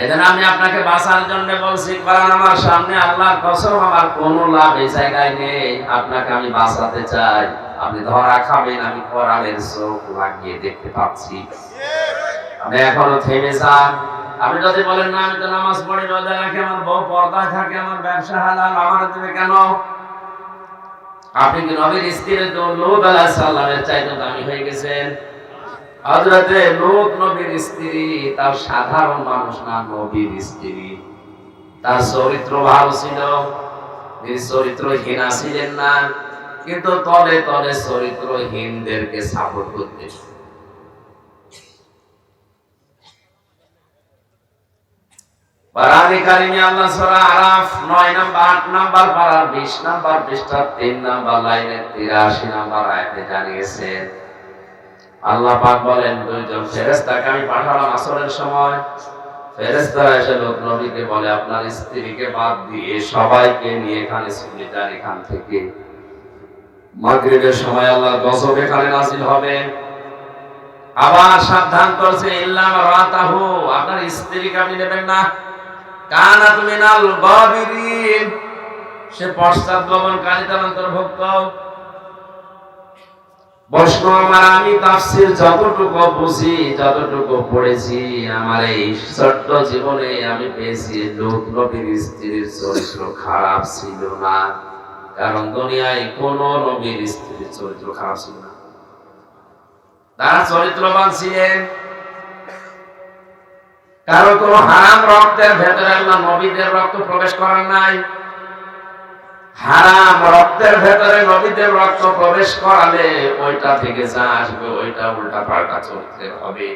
এই আমি আপনাকে বাঁচার জন্য বলছি কারণ আমার সামনে, আল্লাহর কসম, আমার কোনো লাভ এই জায়গায় নেই। আপনাকে আমি বাঁচাতে চাই। আপনি ধরা খাবেন, আমি কোরআনের চোখ লাগিয়ে দেখতে পাচ্ছি। আপনি এখনও থেমে যান। আপনি যদি বলেন, না, আমি তো নামাজ পড়ি, রোজা রাখি, আমার বউ পর্দায় থাকে, আমার ব্যবসা হালাল, আমার দেবে কেন? আপনি কি নবীর স্ত্রীর তো আলাহ সাল্লামের চাইতে দামি হয়ে গেছেন? হযরতে লূত নবীর স্ত্রী, তার সাধারণ মানুষ না, নবীর স্ত্রী। তার চরিত্র ভালো ছিল চরিত্রহীনা ছিলেন না, কিন্তু তলে তলে চরিত্রহীনদেরকে সাপোর্ট করতে কারিমে আল্লাহ আরাফ 9 নাম্বার 8 নাম্বার পারা 20 নাম্বার পৃষ্ঠা 3 নাম্বার লাইনে 83 নাম্বার আয়াতে জানিয়েছেন আল্লাহ পাক বলেন, দুইজন ফেরেশতাকে আমি পাঠালাম আসরের সময়। ফেরেশতারা এসে লোক নবীকে বলে, আপনার স্ত্রীকে বাদ দিয়ে সবাইকে নিয়ে এখানে চলে যান এখান থেকে। মাগরিবের সময় আল্লাহ গজব এখানে নাজিল হবে। আবার সাবধান করছে, ইল্লাম রাতাহু, আপনার স্ত্রীকে আপনি নেবেন না। কানা তুমি নাল গাবিরিন সে পশ্চাৎ গমনকারী তার অন্তর্ভুক্ত বৈষ্ণব আমার, আমি তাফসির যতটুকু বুঝি, যতটুকু পড়েছি, আমার এই ছোট্ট জীবনে আমি পেয়েছি লোক নবীর স্ত্রীর চরিত্র খারাপ ছিল না। কারণ দুনিয়ায় কোন নবীর স্ত্রীর চরিত্র খারাপ ছিল না। তারা চরিত্রবান ছিলেন। কারও কোন হারাম রক্তের ভেতরে আল্লাহ নবীদের রক্ত প্রবেশ করার নাই। হারাম রক্তের ভেতরে নবীদের রক্ত প্রবেশ করালে ওইটা থেকে যা আসবে, ওইটা উল্টা পাল্টা চরিত্রের হবে।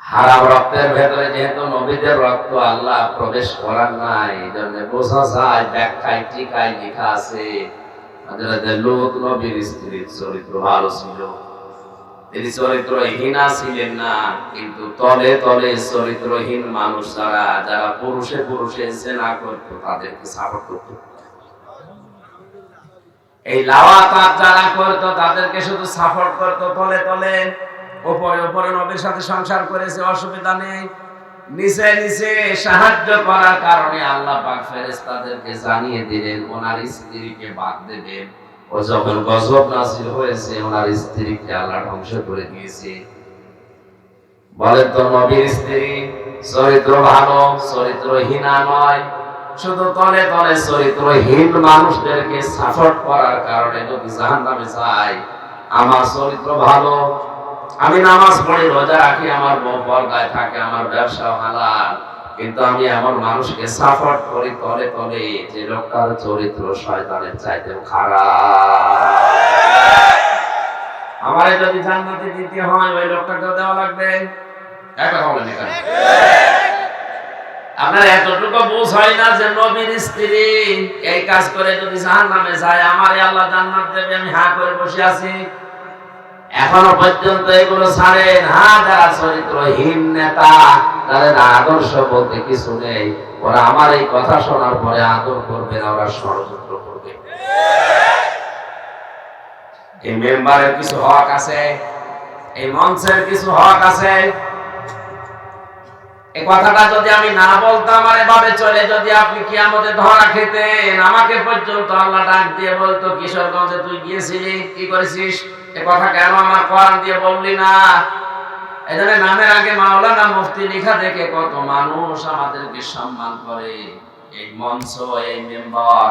হারাম রক্তের ভেতরে যেহেতু নবীদের রক্ত আল্লাহ প্রবেশ করার নাই এই জন্য বোঝা যায়, ব্যাখ্যায়, টিকায় লেখা আছে লোক নবীর স্ত্রীর চরিত্র ভালো ছিল। তিনি চরিত্রহীনা ছিলেন না, কিন্তু তলে তলে চরিত্রহীন মানুষ যারা যারা পুরুষে পুরুষে জেনা করত, তাদেরকে সাপোর্ট করত। এই লাওয়াতাত যারা করতো, তাদেরকে শুধু সাপোর্ট করতো তলে তলে। ওপরে ওপরে নবীর সাথে সংসার করেছে, অসুবিধা নেই। নিচে নিচে সাহায্য করার কারণে আল্লাহ পাক ফেরেশতাদেরকে জানিয়ে দিলেন, ওনার স্ত্রীকে বাদ দেবেন। ও যখন গজব নাসিল হয়েছে, ওনার স্ত্রীকে আল্লাহ ধ্বংস করে দিয়েছে। বলেন তো নবীর স্ত্রী, চরিত্র ভালো, চরিত্রহীনা নয়। শুধু তলে তলে চরিত্রহীন মানুষদেরকে সাপোর্ট করার কারণে যদি জাহান্নামে যায়, আমার চরিত্র ভালো। আমি নামাজ পড়ি রোজা রাখি, আমার বউ পর্দায় থাকে, আমার ব্যবসা হালাল। কিন্তু আমি এমন মানুষকে সাপোর্ট করি, তলে তলে যে লোকটার চরিত্র শয়তানের চাইতেও খারাপ। আমারে যদি জান্নাতে দিতে হয়, ওই লোকটাকে দেওয়া লাগবে। আপনার এতটুকু বুঝ হয় না যে নবীর স্ত্রী এই কাজ করে যদি যায়, আমারে আল্লাহ জান্নাত দেবে, আমি হা করে বসে আছি। এখনও পর্যন্ত এগুলো ছাড়েন হা যারা চরিত্রহীন নেতা তাদের আদর্শ বলতে কিছু নেই ওরা আমার এই কথা শোনার পরে আদর করবে না, ওরা ষড়যন্ত্র করবে। এই মেম্বারের কিছু হক আছে, এই মঞ্চের কিছু হক আছে। এই কথাটা যদি আমি না বলতাম, আর এভাবে চলে যদি আপনি কি আমাদের ধরা খেতেন, আমাকে পর্যন্ত আল্লাহ ডাক দিয়ে বলতো, কিশোরগঞ্জে তুই গিয়েছিলি, কি করেছিস? এ কথা কেন আমার কোরআন দিয়ে বললি না? এজন্য নামের আগে মাওলানা মুফতি লেখা দেখে কত মানুষ আমাদেরকে সম্মান করে। এই মঞ্চ, এই মেম্বার,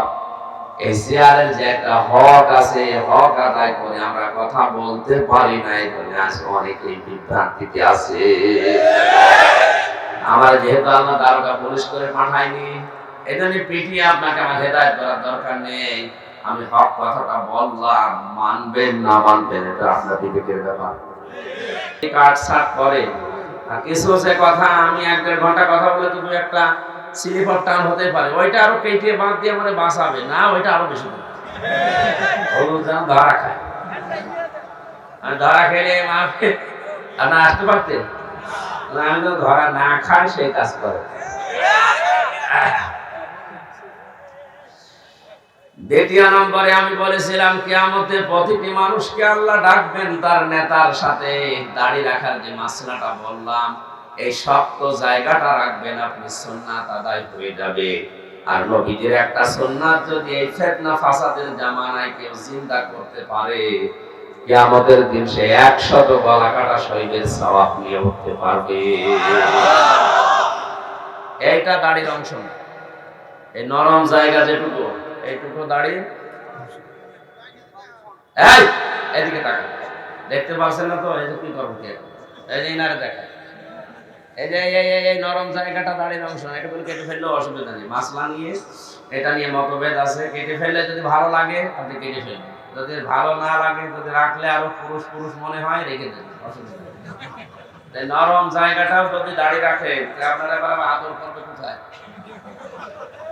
এই চেয়ারের যে একটা হক আছে হক আদায় করে আমরা কথা বলতে পারি না, এই জন্য আজ অনেকেই বিভ্রান্তিতে আছে। আমার যেহেতু আল্লাহ দারোগা পুলিশ করে পাঠায়নি এই জন্য পিটিয়ে আপনাকে আমার হেদায়ত করার দরকার নেই। আমি হক কথাটা বললাম, মানবেন না মানবেন, এটা আপনার বিবেকের ব্যাপার। কাট সাট করে। কিছু সে কথা, আমি এক দেড় ঘণ্টা কথা বলে তো দু একটা স্লিপার টান হতে পারে। ওইটা আরও কেটে বাঁধ দিয়ে মানে বাঁচাবে। না, ওইটা আরও বেশি। হলুদ যেন ধরা খায়। আমি ধরা খেলে আর না আসতে পারতেন আমি তো ধরা না খাই সেই কাজ করে। দ্বিতীয় নম্বরে আমি বলেছিলাম, কিয়ামতে প্রতিটি মানুষকে আল্লাহ ডাকবেন তার নেতার সাথে। দাড়ি রাখার যে মাসলাটা বললাম, এই শক্ত জায়গাটা রাখবেন, আপনি সুন্নাত আদায় হয়ে যাবে। আর নবীজির একটা সুন্নাত যদি এই ফেতনা ফাসাদের জামানায় কেউ চিন্তা করতে পারে, কিয়ামতের দিন সে একশত গলা কাটা শহীদের সওয়াব নিয়ে উঠতে পারবে। এইটা দাড়ির অংশ এই নরম জায়গা যেটুকু এইটুকু দাড়ি এই, এদিকে তাকা দেখতে পাচ্ছেন না তো? এই যে কি করব কি? এই যে ইনারে দেখা এই যে, এই এই নরম জায়গাটা দাড়ির অংশ এটা কেটে ফেললেও অসুবিধা নেই। মাসলা নিয়ে, এটা নিয়ে মতভেদ আছে। কেটে ফেললে যদি ভালো লাগে কেটে ফেলবেন। যদি ভালো না লাগে, যদি রাখলে আরও পুরুষ পুরুষ মনে হয়, রেখে দেবেন অসুবিধা নরম জায়গাটাও যদি দাড়ি রাখে আপনারা আবার আদর করবে কোথায়?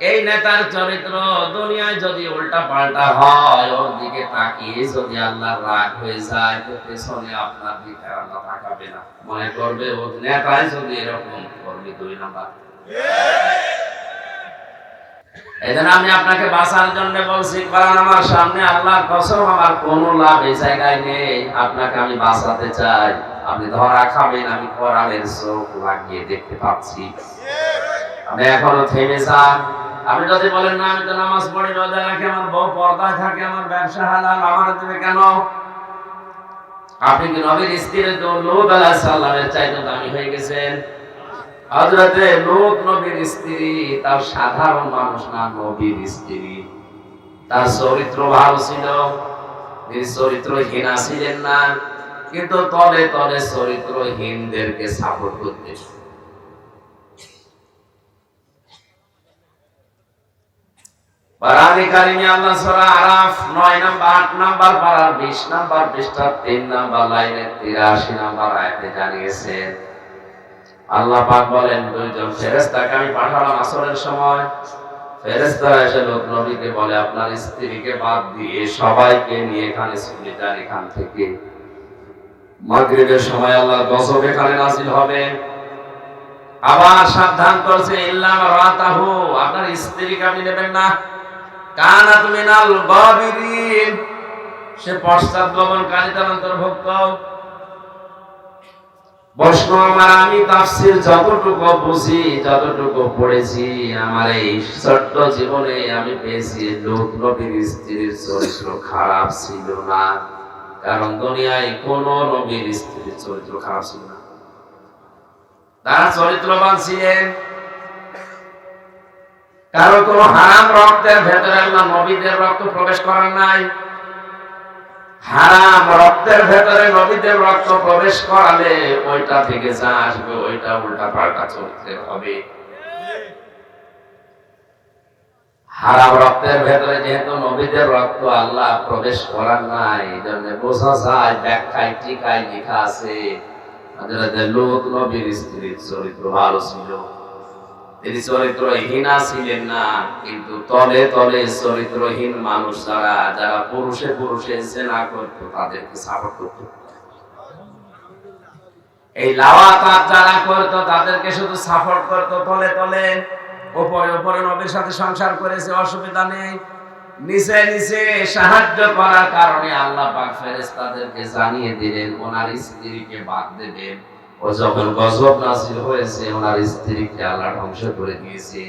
এই নেতার চরিত্র দুনিয়ায় যদি উল্টা পাল্টা হয়, ওর দিকে তাকিয়ে যদি আল্লাহ রাগ হয়ে যায়, তো পেছনে আপনার দিকে আল্লাহ তাকাবে না। মনে করবে ও নেতায় যদি এরকম করবে দুই নাম্বার। আমি আপনাকে বাঁচার জন্য বলছি, কারণ আমার সামনে আল্লাহ কসম, আমার কোনো লাভ এই জায়গায় নেই। আপনাকে আমি বাঁচাতে চাই। আপনি ধরা খাবেন, আমি করালের চোখ লাগিয়ে দেখতে পাচ্ছি। এখনও থেমে যান। আপনি যদি বলেন, না, আমি তো নামাজ পড়ি, রোজা রাখি, আমার বউ থাকে, আমার ব্যবসা হালাল, আমার দেবে কেন? আপনি কি নবীর স্ত্রীর চাইতে দামি হয়ে গেছেন? নবীর স্ত্রী, তার সাধারণ মানুষ না, নবীর স্ত্রী। তার চরিত্র ভালো ছিল চরিত্রহীনা ছিলেন না, কিন্তু তলে তলে চরিত্রহীনদেরকে সাপোর্ট করতে পারানি কারিমে আল্লাহ সূরা আরাফ 9 নাম্বার 8 নাম্বার পারার 20 নাম্বার পৃষ্ঠা 3 নাম্বার লাইনের 83 নাম্বার আয়াতে জানিয়েছেন আল্লাহ পাক বলেন, দুইজন ফেরেশতাকে আমি পাঠালাম আসরের সময়। ফেরেশতারা এসে লোক নবীকে বলে, আপনার স্ত্রীকে বাদ দিয়ে সবাইকে নিয়ে এখানে চলে যান এখান থেকে। মাগরিবের সময় আল্লাহ গজব এখানে নাজিল হবে। আবার সাবধান করছে, ইল্লাম রাতাহু, আপনার স্ত্রীকে আপনি নেবেন না। কানাত মিনাল গাবিরিন সে পশ্চাৎ গমন কালিতার অন্তর্ভুক্ত আমার, আমি তাফসির যতটুকু বুঝি, যতটুকু পড়েছি, আমার এই ছোট্ট জীবনে আমি পেয়েছি লোক নবীর স্ত্রীর চরিত্র খারাপ ছিল না, কারণ দুনিয়ায় কোন নবীর স্ত্রীর চরিত্র খারাপ ছিল না। তারা চরিত্রবান ছিলেন। কারণ কোন হারাম রক্তের ভেতরে আল্লাহ নবীদের রক্ত প্রবেশ করার নাই। হারাম রক্তের ভেতরে নবীদের রক্ত প্রবেশ করালে ওইটা থেকে যা আসবে, ওইটা উল্টা পাল্টা চরিত্রের হবে। হারাম রক্তের ভেতরে যেহেতু নবীদের রক্ত আল্লাহ প্রবেশ করার নাই এই জন্য বোঝা যায়, ব্যাখ্যায়, টিকায় লেখা আছে লূত নবীর স্ত্রীর চরিত্র ভালো ছিল। তিনি চরিত্রহীনা ছিলেন না, কিন্তু তলে তলে চরিত্রহীন মানুষ যারা যারা পুরুষে পুরুষে জেনা করত, তাদেরকে সাপোর্ট করত। এই লাওয়াতাত যারা করত, তাদেরকে শুধু সাপোর্ট করত তলে তলে। ওপরে ওপরে নবীর সাথে সংসার করেছে, অসুবিধা নেই। নিচে নিচে সাহায্য করার কারণে আল্লাহ পাক ফেরেশতাদেরকে জানিয়ে দিলেন, ওনার স্ত্রীকে বাদ দেবেন। ও যখন গজব নাসিল হয়েছে, ওনার স্ত্রীকে আল্লাহ ধ্বংস করে দিয়েছে।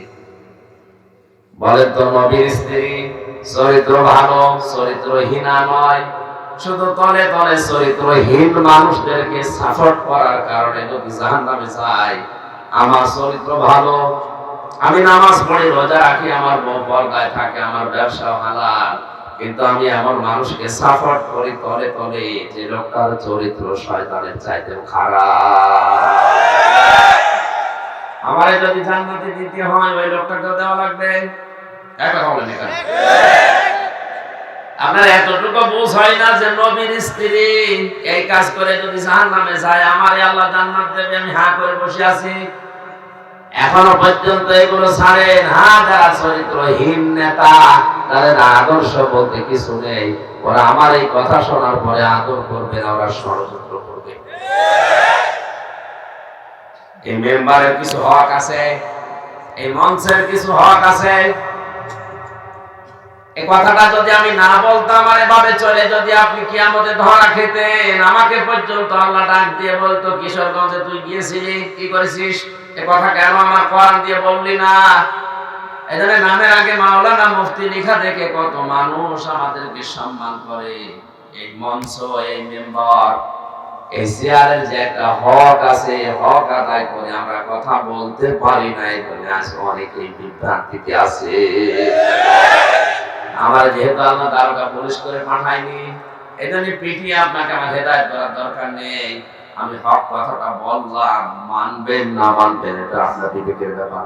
বলেন তো নবীর স্ত্রী, চরিত্র ভালো, চরিত্রহীনা নয়। শুধু তলে তলে চরিত্রহীন মানুষদেরকে সাপোর্ট করার কারণে যদি জাহান্নামে যায়। আমার চরিত্র ভালো, আমি নামাজ পড়ি রোজা রাখি, আমার বউ পর্দায় থাকে, আমার ব্যবসা হালাল। কিন্তু আমি এমন মানুষকে সাপোর্ট করি, তলে তলে যে লোকটার চরিত্র শয়তানের চাইতেও খারাপ। আমারে যদি জান্নাতে দিতে হয়, ওই লোকটাকে দেওয়া লাগবে। আপনার এতটুকু বুঝ হয় না যে নবীর স্ত্রী এই কাজ করে যদি জাহান নামে যায়, আমারে আল্লাহ জান্নাত দেবে, আমি হা করে বসে আছি। এখনও পর্যন্ত এগুলো ছাড়েন হা যারা চরিত্রহীন নেতা। তাদের আদর্শ বলতে কিছু নেই। ওরা আমার এই কথা শোনার পরে আদর করবে না, ওরা ষড়যন্ত্র করবে। এই মেম্বারের কিছু হক আছে, এই মঞ্চের কিছু হক আছে। কথাটা যদি আমি না বলতাম, আর এভাবে চলে যদি আপনি কি আমাদের ধরা খেতেন, আমাকে পর্যন্ত আল্লাহ ডাক দিয়ে বলতো, কিশোরগঞ্জে তুই গিয়েছিলি, কি করেছিস? এ কথা কেন আমার কোরআন দিয়ে বললি না? এখানে নামের আগে মাওলানা মুফতি লেখা দেখে কত মানুষ আমাদেরকে সম্মান করে। এই মঞ্চ, এই মেম্বার, এই চেয়ারের যে একটা হক আছে হক আদায় করে আমরা কথা বলতে পারি না, এই জন্য আজকে অনেকেই বিভ্রান্তিতে আছে। আমার যেহেতু আল্লাহ দারোগা পুলিশ করে পাঠায়নি এই জন্য পিটিয়ে আপনাকে আমার হেদায়ত করার দরকার নেই। আমি হক কথাটা বললাম, মানবেন না মানবেন, এটা আপনার বিবেকের ব্যাপার।